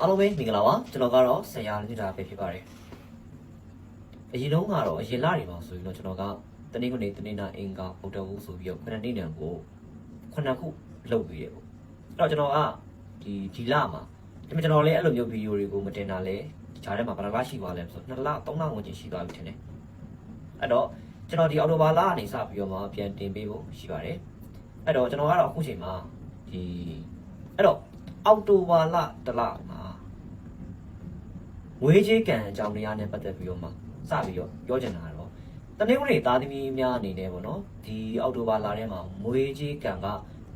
အားလုံးပဲမင်္ဂလာပါကျွန်တော်ကတော့ဆရာလူတာပဲဖြစ်ပါတယ်အရင်တော့ကတော့အရင်လတွေမှာဆိုရင်တော့ကျွန်တော်ကတနေ့ကနေတနေ့နာအင်္ဂါဗုဒ္ဓဝုဆိုပြီးတော့ခုနှစ်နေ့နံကိုခုနှစ်ခုလုပ်ပြီးတယ်ပေါ့အဲ့တော့ကျွန်တော်ကဒီဒီလမှာဒါပေမဲ့ကျွန်တော်လည်းအဲ့လိုမျိုးဗီဒီယိုတွေကိုမတင်တာလဲဂျားထဲမှာဘယ်လောက်ရှိသွားလဲဆိုတော့2လ3လဝန်းကျင်ရှိသွားပြီထင်တယ်အဲ့တော့ကျွန်တော်ဒီအော်တိုဘာလကနေစပြီးတော့မှပြန်တင်ပေးဖို့ရှိပါတယ် အဲ့တော့ကျွန်တော်ကတော့အခုချိန်မှာဒီအဲ့တော့အော်တိုဘာလတစ်လမှာငွေကြေးကံအကြောင်းတရားနဲ့ပတ်သက်ပြီးတော့မှစပြီးတော့ပြောချင်တာတော့တနေ့ကနေ့သားသမီးများအနေနဲ့ပေါ့နော်ဒီအောက်တိုဘာလထဲမှာငွေကြေးကံက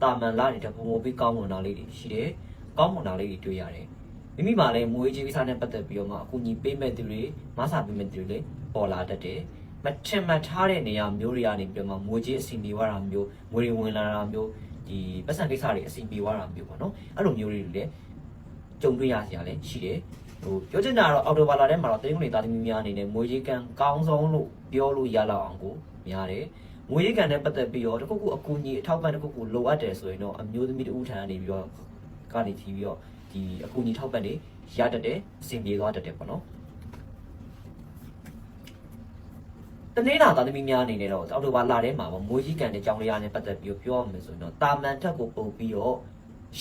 တာမန်လာနေတဲ့ပုံပုံပြီးကောင်းမွန်တာလေးတွေရှိတယ်ကောင်းမွန်တာလေးတွေတွေ့ရတယ်မိမိမှလည်းငွေကြေးကိစ္စနဲ့ပတ်သက်ပြီးတော့မှအကူအညီပေးမဲ့သူတွေမဆာပေးမဲ့သူတွေလည်းပေါ်လာတတ်တယ် မထင်မှတ်ထားတဲ့နေရာမျိုးတွေကနေပြီးတော့မှငွေကြေးအစီအပြေဝါတာမျိုးငွေတွေဝင်လာတာမျိုးဒီပတ်စံကိစ္စတွေအစီအပြေဝါတာမျိုးပေါ့နော်အဲ့လိုမျိုးတွေလည်းကြုံတွေ့ရစရာလည်းရှိတယ်ဟိုပြောချင်တာကတော့အော်တိုဘာလာထဲမှာတော့တင်းကုန်နေသားသမီးများအနေနဲ့ငွေကြီးကန်ကောင်းဆုံးလို့ပြောလို့ရလောက်အောင်ကိုများတယ်ငွေကြီးကန်နဲ့ပတ်သက်ပြီးတော့တခုခုအကူအညီအထောက်ပံ့တခုခုလိုအပ်တယ်ဆိုရင်တော့အမျိုးသမီးတဦးထံကနေပြီးတော့ကနေထီပြီးတော့ဒီအကူအညီထောက်ပံ့တွေရတတ်တယ်အဆင်ပြေသွားတတ်တယ်ပေါ့နော် တနေ့တာသားသမီးများအနေနဲ့တော့အော်တိုဘာလာထဲမှာပေါ့ငွေကြီးကန်တဲ့ကြောင်းလေးရနဲ့ပတ်သက်ပြီးတော့ပြောရမယ်ဆိုရင်တော့တာမန်ထက်ကိုပုံပြီးတော့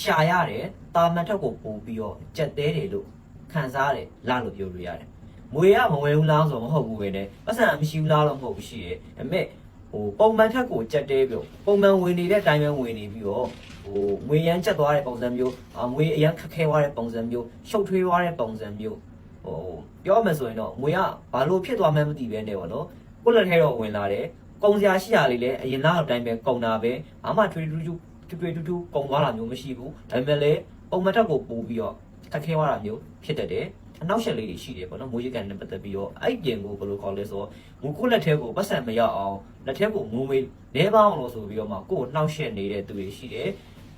ရှာရတယ်တာမန်ထက်ကိုပုံပြီးတော့ကြက်သေးတယ်လို့ခံစားရတယ်လာလို့ပြောလို့ရတယ်။မွေရမဝဲဘူးလားဆိုတော့မဟုတ်ဘူးပဲနဲ့ပတ်စံမရှိဘူးလားတော့မဟုတ်ဘူးရှိတယ်။ဒါပေမဲ့ဟိုပုံမှန်ထက်ကိုကြက်တဲပြီးပုံမှန်ဝင်နေတဲ့အတိုင်းပဲဝင်နေပြီးတော့ဟိုငွေရမ်းကျက်သွားတဲ့ပုံစံမျိုးအငွေအရန်ခက်ခဲသွားတဲ့ပုံစံမျိုးရှုပ်ထွေးသွားတဲ့ပုံစံမျိုးဟိုပြောမှဆိုရင်တော့ငွေကဘာလို့ဖြစ်သွားမှန်းမသိပဲနဲ့ပေါ့နော်။ ကိုယ့်လက်ထဲတော့ဝင်လာတယ်။ကုံစရာရှိရလေးလည်းအရင်လောက်အတိုင်းပဲကုံတာပဲ။ဘာမှထွေးထူးထူးထွေးထွေးထူးထူးကုံသွားတာမျိုးမရှိဘူး။ဒါပေမဲ့လည်းပုံမှန်ထက်ကိုပို့ပြီးတော့ခက်ခဲသွားတာမျိုးဖြစ်တတ်တယ်အနောက်ရှက်လေးတွေရှိတယ်ပေါ့နော်မိုးရိကန်နဲ့ပတ်သက်ပြီးတော့အဲ့ပြင်ကိုဘယ်လိုခေါ်လဲဆိုတော့ငိုကိုလက်ထဲကိုပတ်စံမရအောင်လက်ထဲကိုငိုမေးလဲပါအောင်လို့ဆိုပြီးတော့မှကိုယ်နှောက်ရှက်နေတဲ့သူတွေရှိတယ်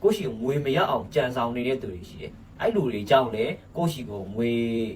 ကိုရှိငွေမရအောင်ကြံဆောင်နေတဲ့သူတွေရှိတယ်အဲ့လူတွေကြောင့်လေကိုရှိကိုငွေ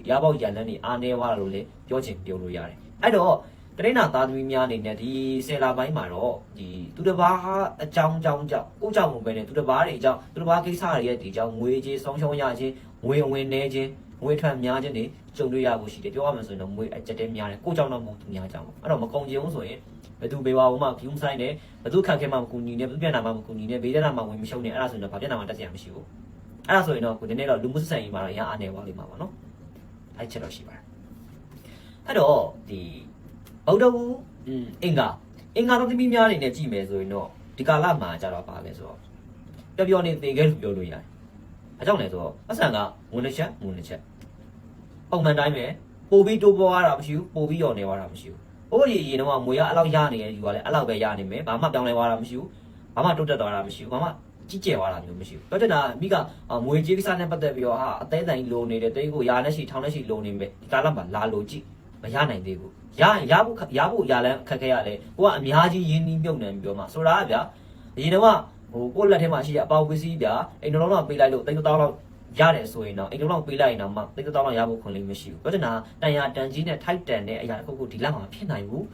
ရပေါက်ရလန်းနေအားနေသွားလို့လေပြောချင်ပြောလို့ရတယ်အဲ့တော့ တရိနာသားသမီးများအနေနဲ့ဒီဆယ်လာပိုင်းမှာတော့ဒီသူတစ်ပါးအကြောင်းကြောင်းကြောင့်ကိုကြောင့်မပဲနဲ့သူတစ်ပါးတွေအကြောင်းသူတစ်ပါးကိစ္စတွေရဲ့ဒီကြောင့်ငွေကြေးဆုံးရှုံးရခြင်းငွေဝင်နေခြင်းငွေထွက်များခြင်းတွေကြုံတွေ့ရဖို့ရှိတယ်ပြောရမယ်ဆိုရင်တော့ငွေအကျက်တဲများတယ်ကိုကြောင့်တော့မဟုတ်သူများကြောင့်ပေါ့အဲ့တော့မကုန်ကြုံဆိုရင်ဘယ်သူဘေးဝါဘုံမှဂူးဆိုင်တယ်ဘယ်သူခက်ခဲမှမကူညီနဲ့ဘယ်သူပြန်လာမှမကူညီနဲ့ဘေးတက်လာမှဝင်မရှုံးနဲ့အဲ့ဒါဆိုရင်တော့ဘာပြန်လာမှတက်စရာမရှိဘူးအဲ့ဒါဆိုရင်တော့ကိုဒီနေ့တော့လူမှုဆက်ဆံရေးမှာတော့ရအားနေပါလိမ့်မှာပေါ့နော်အဲ့ချက်တော့ရှိပါတယ်အဲ့တော့ဒီ ဗုဒ္ဓဝအင်းအင်္ဂါအင်္ဂါတော်သမီးများအနေနဲ့ကြည့်မယ်ဆိုရင်တော့ဒီကာလမှာကြတော့ပါပဲဆိုတော့ပျော်ပျော်နေသင်ခဲ့လို့ပြောလို့ရတယ်အကြောင်းလဲဆိုတော့အဆန်ကငွေတစ်ချက်ငွေတစ်ချက်ပုံမှန်တိုင်းပဲပို့ပြီးတိုးပေါ်ရတာမရှိဘူးပို့ပြီးရော်နေသွားတာမရှိဘူးဟိုဒီရင်တော့ငွေကအဲ့လောက်ရနေတယ်ယူကလည်းအဲ့လောက်ပဲရနေမယ်ဘာမှပြောင်းလဲသွားတာမရှိဘူးဘာမှတိုးတက်သွားတာမရှိဘူးဘာမှကြီးကျယ်သွားတာမျိုးမရှိဘူးပြောချင်တာမိကငွေကြေးကိစ္စနဲ့ပတ်သက်ပြီးတော့ဟာအသေးတိုင်လိုနေတယ်တိတ်ကိုရာနဲ့ရှိထောင်းနဲ့ရှိလိုနေမယ်ဒီကာလမှာလာလိုကြည့် မရနိုင်သေးဘူးရရင်ရဖို့ရဖို့ရလဲခက်ခဲရတယ်ကိုကအများကြီးရင်းနှီးမြုပ်နှံပြီးတော့မှဆိုတာကဗျာအရင်တော့ဟိုကိုယ့်လက်ထဲမှာရှိတဲ့အပေါပစ္စည်းဗျာအိမ်တော်လုံးတော့ပေးလိုက်လို့တိတ်တောင်းတော့ရတယ်ဆိုရင်တော့အိမ်တော်လုံးပေးလိုက်ရင်တော့မှတိတ်တောင်းတော့ရဖို့ခွင့်လေးမရှိဘူးပြောချင်တာတန်ရာတန်ကြီးနဲ့ထိုက်တန်တဲ့အရာတစ်ခုခုဒီလမှာဖြစ်နိုင်ဘူး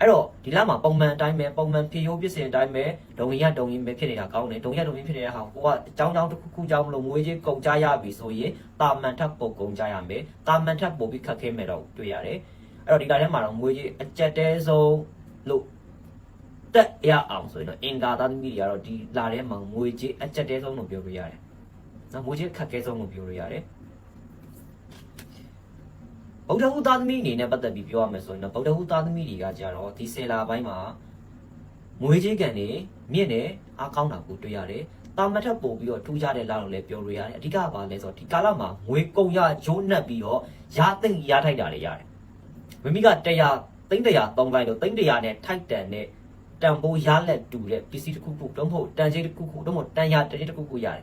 အဲ့တော့ဒီလမှာပုံမှန်အတိုင်းပဲပုံမှန်ဖြေရိုးပြစ်စင်အတိုင်းပဲဒုံရဒုံရင်ပဲဖြစ်နေတာကောင်းတယ်ဒုံရဒုံရင်ဖြစ်နေတဲ့ဟာကိုကအကြောင်းကြောင်းတစ်ခုခုကြောင့်မလို့ငွေကြီးကုန်ကြရပြီဆိုရင်တာမန်ထပ်ပုံကုန်ကြရမယ်တာမန်ထပ်ပုံပြီးခတ်ခဲမယ်တော့တွေ့ရတယ်အဲ့တော့ဒီကထဲမှာတော့ငွေကြီးအကြက်တဲဆုံးလို့တက်ရအောင်ဆိုရင်တော့အင်္ဂါသားသမီးတွေကတော့ဒီလာထဲမှာငွေကြေးအကျက်တဲဆုံးလို့ပြောလို့ရတယ်။နော်ငွေကြေးခက်ခဲဆုံးလို့ပြောလို့ရတယ်။ ဗုဒ္ဓဟူသားသမီးအနေနဲ့ပတ်သက်ပြီးပြောရမယ်ဆိုရင်တော့ဗုဒ္ဓဟူသားသမီးတွေကကြတော့ဒီဆယ်လာပိုင်းမှာငွေကြေးကန်နေမြင့်နေအားကောင်းတာကိုတွေ့ရတယ်။တာမထက်ပို့ပြီးတော့ထူးခြားတဲ့လာလို့လည်းပြောလို့ရတယ်။အဓိကကဘာလဲဆိုတော့ဒီကာလမှာငွေကုန်ရရိုးနှက်ပြီးတော့ရသိမ့်ရထိုက်တာတွေရတယ်။မိမိကတရားသိမ့်တရားသုံးလိုက်လို့သိမ့်တရားနဲ့ထိုက်တန်တဲ့တန်ဖိုးရလက်တူတဲ့ပစ္စည်းတစ်ခုခုတော့မဟုတ်တန်ကြေးတစ်ခုခုတော့မဟုတ်တန်ရတကြေးတစ်ခုခုရတယ်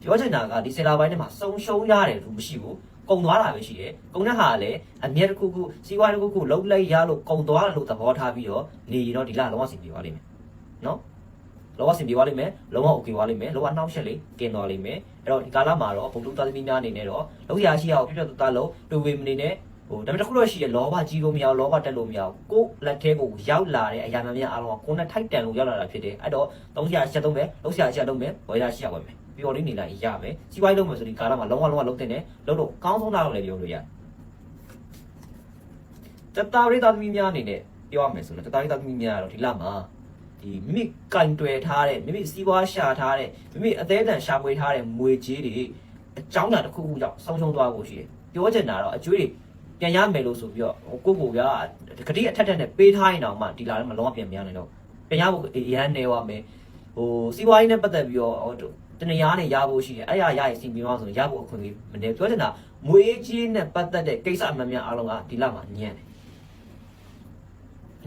ပြောချင်တာကဒီဆယ်လာပိုင်းထဲမှာစုံရှုံးရတယ်လို့မရှိဘူး ကုံသွားတာပဲရှိတယ်ကုံတဲ့ဟာကလည်းအမြဲတစ်ခုခုစီးပွားတစ်ခုခုလုံးလိုက်ရလို့ကုံသွားလို့သဘောထားပြီးတော့နေရင်တော့ဒီလလုံးဝဆင်ပြေပါလိမ့်မယ်နော်လောကဆင်ပြေသွားလိမ့်မယ်လောက okay သွားလိမ့်မယ်လောကနှောက်ရှက်လေးกินသွားလိမ့်မယ်အဲ့တော့ဒီကာလမှာတော့ဘုံတူသားသမီးများအနေနဲ့တော့လောက်ရရှိအောင်ပြည့်ပြည့်သားလုံးတွေ့ဝေမနေနဲ့ဟိုဒါပေမဲ့တခုတော့ရှိရလောဘကြီးလို့မရအောင်လောဘတက်လို့မရအောင်ကိုယ်လက်ထဲကိုရောက်လာတဲ့အရာများများအားလုံးကကိုယ်နဲ့ထိုက်တန်လို့ရောက်လာတာဖြစ်တယ်အဲ့တော့၃00ချက်သုံးမယ်လောက်ရချက်သုံးမယ်ဝယ်ရရှိရဝယ်မယ် ပြီးတော့လေးနေလိုက်ရမယ်စီးပွားရေးလုပ်မယ်ဆိုဒီကာလမှာလုံးဝလုံးဝလုံးတင်တယ်လုံးတော့ကောင်းဆုံးတာလို့လည်းပြောလို့ရတယ်တတာရိသားသမီးများအနေနဲ့ပြောရမယ်ဆိုတော့တတာရိသားသမီးများကတော့ဒီလမှာဒီမိမိကင်တွယ်ထားတဲ့မိမိစီးပွားရှာထားတဲ့မိမိအသေးအံရှာပွေထားတဲ့မွေကြီးတွေအကြောင်းအရာတစ်ခုခုကြောင့်ဆုံးရှုံးသွားဖို့ရှိတယ်ပြောချင်တာတော့အကျွေးတွေပြန်ရမယ်လို့ဆိုပြီးတော့ဟိုကိုကိုကဂတိအထက်ထက်နဲ့ပေးထားရင်တော့မှဒီလာထဲမှာလုံးဝပြန်မရနိုင်တော့ပြန်ရဖို့အရန်နေသွားမယ်ဟိုစီးပွားရေးနဲ့ပတ်သက်ပြီးတော့ဟို တနေရာနဲ့ရဖို့ရှိတယ်အဲ့ရရရင်စီပြီးမှဆိုရင်ရဖို့အခွင့်အရေးမနေပြောချင်တာမွေးကြီးနဲ့ပတ်သက်တဲ့ကိစ္စအမှန်များအားလုံးကဒီလမှာညံ့တယ်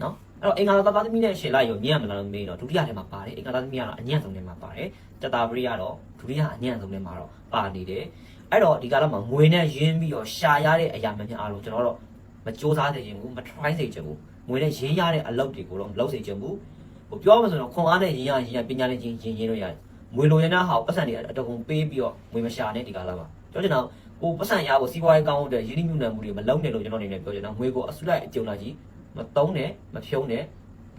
နော်အဲ့တော့အင်္ဂါသာသားသမီးနဲ့ရှေ့လိုက်ရောညံ့မလားလို့မေးတော့ဒုတိယထဲမှာပါတယ်အင်္ဂါသာသမီးကတော့အညံ့ဆုံးထဲမှာပါတယ်တတာပရိကတော့ဒုတိယအညံ့ဆုံးထဲမှာတော့ပါနေတယ်အဲ့တော့ဒီကာလမှာငွေနဲ့ရင်းပြီးတော့ရှာရတဲ့အရာမှန်များအားလုံးကျွန်တော်တို့မကြိုးစားစေချင်ဘူးမ try စေချင်ဘူးငွေနဲ့ရင်းရတဲ့အလုပ်တွေကိုတော့မလုပ်စေချင်ဘူးဟိုပြောမှဆိုတော့ခွန်အားနဲ့ရင်းရရင်းရပညာနဲ့ချင်းရင်းရင်းလို့ရတယ် ငွေလိုရင်းတဲ့ဟာကိုပတ်စံတွေအတကုံပေးပြီးတော့ငွေမရှာနဲ့ဒီကာလမှာပြောချင်တာကိုပတ်စံရဖို့စီးပွားရေးကောင်းတဲ့ရင်းနှီးမြှုပ်နှံမှုတွေမလုပ်နဲ့လို့ကျွန်တော်အနေနဲ့ပြောချင်တာငွေကိုအစုလိုက်အကျုံလိုက်ကြီးမသုံးနဲ့မဖြုံးနဲ့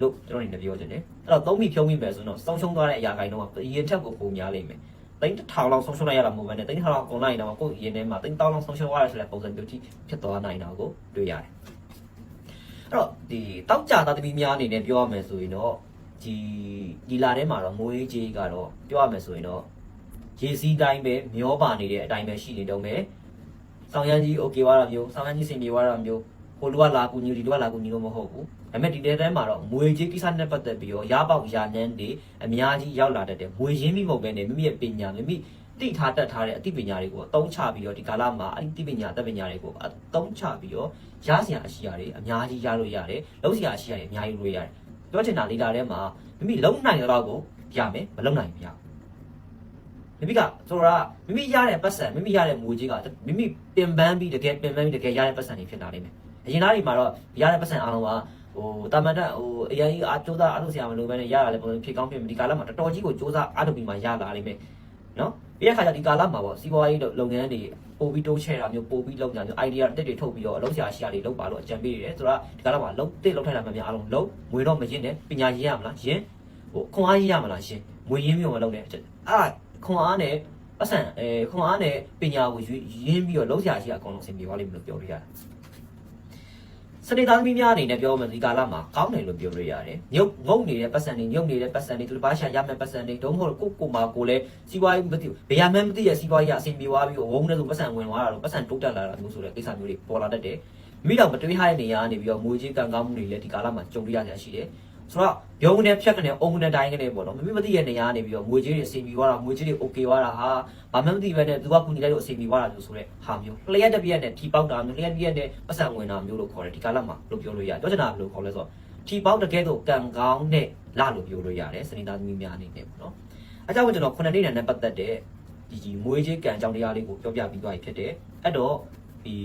လို့ကျွန်တော်အနေနဲ့ပြောချင်တယ်အဲ့တော့သုံးပြီးဖြုံးပြီးပဲဆိုတော့ဆုံးရှုံးသွားတဲ့အရာကိုင်းတော့အရင်ထက်ကိုပုံများလိမ့်မယ်တိန်းတစ်ထောင်လောက်ဆုံးရှုံးလိုက်ရတာမဟုတ်ဘဲနဲ့တိန်းတစ်ထောင်လောက်ကုန်လိုက်ရင်တော့ကိုယ့်ရင်ထဲမှာတိန်းတောင်းလောက်ဆုံးရှုံးသွားရဆိုတဲ့ပုံစံမျိုးကြီးဖြစ်သွားနိုင်တာကိုတွေ့ရတယ်အဲ့တော့ဒီတောက်ကြသားသမီးများအနေနဲ့ပြောရမယ်ဆိုရင်တော့ ဒီဒီလာထဲမှာတော့မွေးကြီးကတော့ပြောရမယ်ဆိုရင်တော့ရေစီးတိုင်းပဲမျောပါနေတဲ့အတိုင်းပဲရှိနေတော့မယ်ဆောင်ရမ်းကြီးโอเคွားတာမျိုးဆောင်ရမ်းကြီးစင်ပြေွားတာမျိုးဟိုလူကလာကူညီဒီလူကလာကူညီလို့မဟုတ်ဘူးဒါပေမဲ့ဒီတဲတဲမှာတော့မွေကြီးကိစ္စနဲ့ပတ်သက်ပြီးတော့ရပေါက်ရနန်းတွေအများကြီးရောက်လာတတ်တယ်မွေရင်းမိမဟုတ်ပဲနဲ့မိမိရဲ့ပညာမိမိတိထားတတ်ထားတဲ့အသိပညာတွေကိုအသုံးချပြီးတော့ဒီကာလမှာအဲ့ဒီသိပညာအတတ်ပညာတွေကိုအသုံးချပြီးတော့ ရစရာအရှိရတယ်အများကြီးရလို့ရတယ်လုံးစရာအရှိရတယ်အများကြီးလို့ရတယ် ပြောချင်တာလေတာထဲမှာမိမိလုံးနိုင်တဲ့တော့ကိုရမယ်မလုံးနိုင်ဘူးမရဘူးမိမိကဆိုတာမိမိရတဲ့ပတ်စံမိမိရတဲ့မူကြီးကမိမိပင်ပန်းပြီးတကယ်ပင်ပန်းပြီးတကယ်ရတဲ့ပတ်စံတွေဖြစ်လာလိမ့်မယ်အရင်သားတွေမှာတော့ရတဲ့ပတ်စံအားလုံးကဟိုတာမန်တက်ဟိုအရင်ကြီးအားကြိုးစားအားထုတ်စရာမလိုဘဲနဲ့ရရတဲ့ပုံစံဖြစ်ကောင်းဖြစ်မယ်ဒီကာလမှာတော်တော်ကြီးကိုကြိုးစားအားထုတ်ပြီးမှရလာလိမ့်မယ်နော် ပြီးတဲ့ခါကျဒီကာလမှာပေါ့စီးပွားရေးလုပ်ငန်းတွေပို့ပြီးတိုးချဲ့တာမျိုးပို့ပြီးလုပ်ကြမျိုး idea အတက်တွေထုတ်ပြီးတော့အလုပ်ဆရာရှိရာတွေလုပ်ပါလို့အကြံပေးနေတယ်ဆိုတော့ဒီကလာမှာလုံးတစ်လောက်ထိုင်တာမှများအားလုံးလုံးငွေတော့မရင်းနဲ့ပညာရင်းရမလားရင်းဟိုခွန်အားရင်းရမလားရှင်းငွေရင်းမျိုးမလုပ်နဲ့အဲ့ခွန်အားနဲ့ပတ်စံအဲခွန်အားနဲ့ပညာကိုရင်းပြီးတော့လုံးဆရာရှိအကောင်လုံးဆင်ပြေသွားလိမ့်မယ်လို့ပြောလို့ရတယ် စနေသားသမီးများအနေနဲ့ပြောမယ်ဒီကာလမှာကောင်းတယ်လို့ပြောလို့ရတယ်။ညုတ်ငုံနေတဲ့ပတ်စံတွေညုတ်နေတဲ့ပတ်စံတွေသူတစ်ပါးရှာရမယ့်ပတ်စံတွေဒုံမဟုတ်ကိုကိုမာကိုလည်းစီးပွားရေးမသိဘူး။ဘယ်ရမှန်းမသိရစီးပွားရေးအဆင်ပြေသွားပြီးဝုန်းနေဆိုပတ်စံဝင်သွားတာတော့ပတ်စံတိုးတက်လာတာမျိုးဆိုတဲ့ကိစ္စမျိုးတွေပေါ်လာတတ်တယ်။မိတော့မတွေးထားတဲ့နေရာကနေပြီးတော့ငွေကြီးကံကောင်းမှုတွေလည်းဒီကာလမှာကြုံရကြရှိတယ်။ ဆိုတော့ရုံးနဲ့ဖြတ်ကနေအုံနဲ့တိုင်းကနေပေါ့နော်မမိမသိတဲ့နေရာကနေပြီးတော့ငွေကြီးတွေအဆင်ပြေသွားတာငွေကြီးတွေ okay သွားတာဟာဘာမှမသိဘဲနဲ့သူကကူညီလိုက်လို့အဆင်ပြေသွားတာလို့ဆိုတဲ့ဟာမျိုးလျှက်တစ်ပြက်နဲ့ထီပေါက်တာမျိုးလျှက်တစ်ပြက်နဲ့ပတ်စံဝင်တာမျိုးလို့ခေါ်တယ်ဒီကာလမှာလို့ပြောလို့ရတယ်ပြောချင်တာဘယ်လိုခေါ်လဲဆိုတော့ထီပေါက်တကယ်တော့ကံကောင်းတဲ့လလို့ပြောလို့ရတယ်စနေသားသမီးများအနေနဲ့ပေါ့နော်အဲကြောင့်ကျွန်တော်ခုနှစ်နေ့နဲ့ပတ်သက်တဲ့ဒီဒီမွေးကြီးကံအကြောင်းတရားလေးကိုပြောပြပြီးသွားပြီဖြစ်တယ်အဲ့တော့ဒီ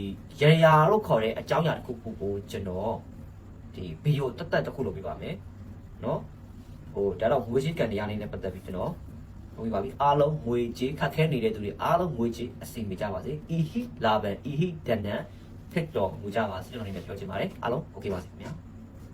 ရရာလို့ခေါ်တဲ့အကြောင်းအရာတစ်ခုခုကိုကျွန်တော် ဒီဗီဒီယိုတက်တက်တစ်ခုလုပ်ပေးပါမယ်နော်ဟိုဒါတော့ငွေကြေးကံတရားလေးနဲ့ပတ်သက်ပြီးကျွန်တော်ဟုတ်ပြီပါပြီအားလုံးငွေကြေးခက်ခဲနေတဲ့သူတွေအားလုံးငွေကြေးအစီအမကြပါစေအီဟီလာဘန်အီဟီတန်တန် TikTok ငွေကြပါစေကျွန်တော်နေနဲ့ပြောချင်ပါတယ်အားလုံး okay ပါစေခင်ဗျာ